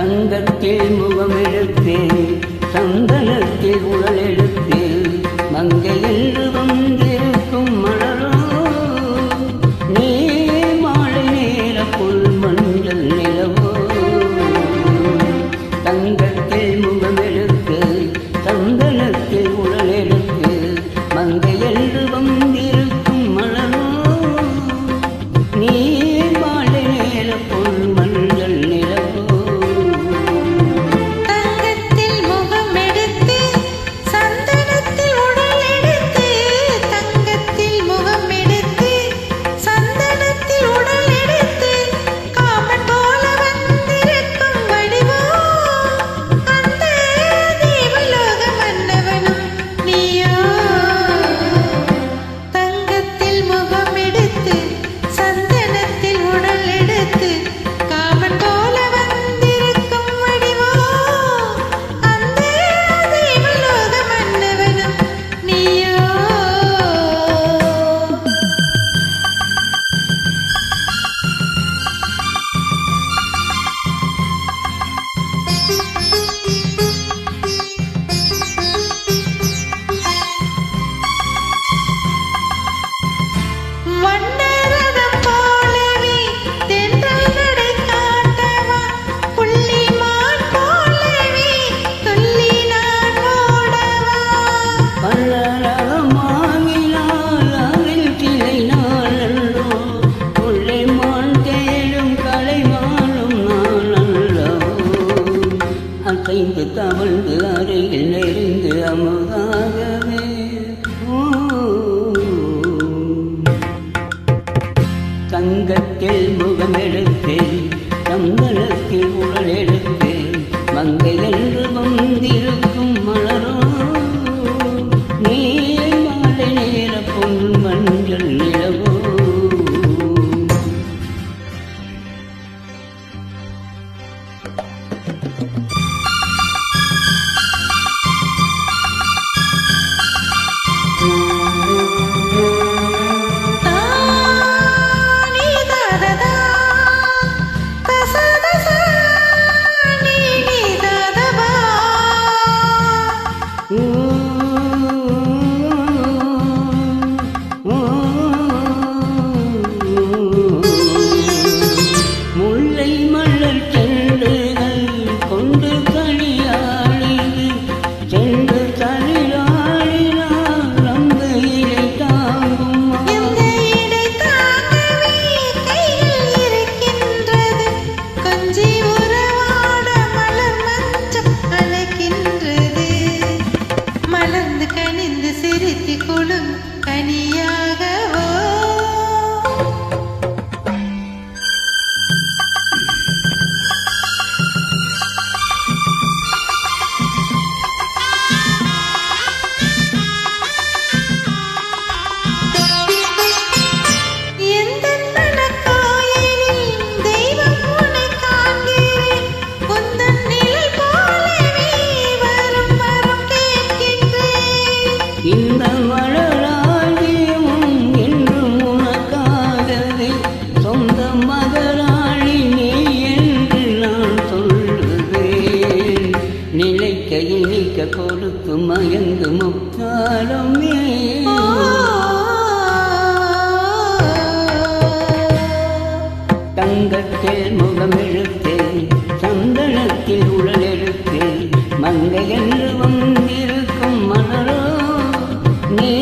தங்கத்தில் முகமெடுத்தேன் சந்தனத்தில் உடல் எடுத்தேன். மங்கை என்று வந்திருக்கும் மலரோ நீ மாலை நேர பொல் மஞ்சள் நிலவோ. தங்கத்தில் முகமெடு அசைந்து தவழ்ந்து அருகில் நெறிந்து அமுதாகவே. தங்கத்தில் முகமெடுத்தேன் தங்கனத்தில் உடல் எடுத்தேன் மங்கை என்று வந்திருக்கும் மலரோ. நீ மாலை நேர பொன் மஞ்சள் நாளும் தனியாக மயங்கு மயங்கு முக்காலமே தங்கத்தில் முகமெழுத்தேன் சந்தனத்தில் உடல் எழுத்தேன் மங்கை என்று வந்திருக்கும் மலரோ நீ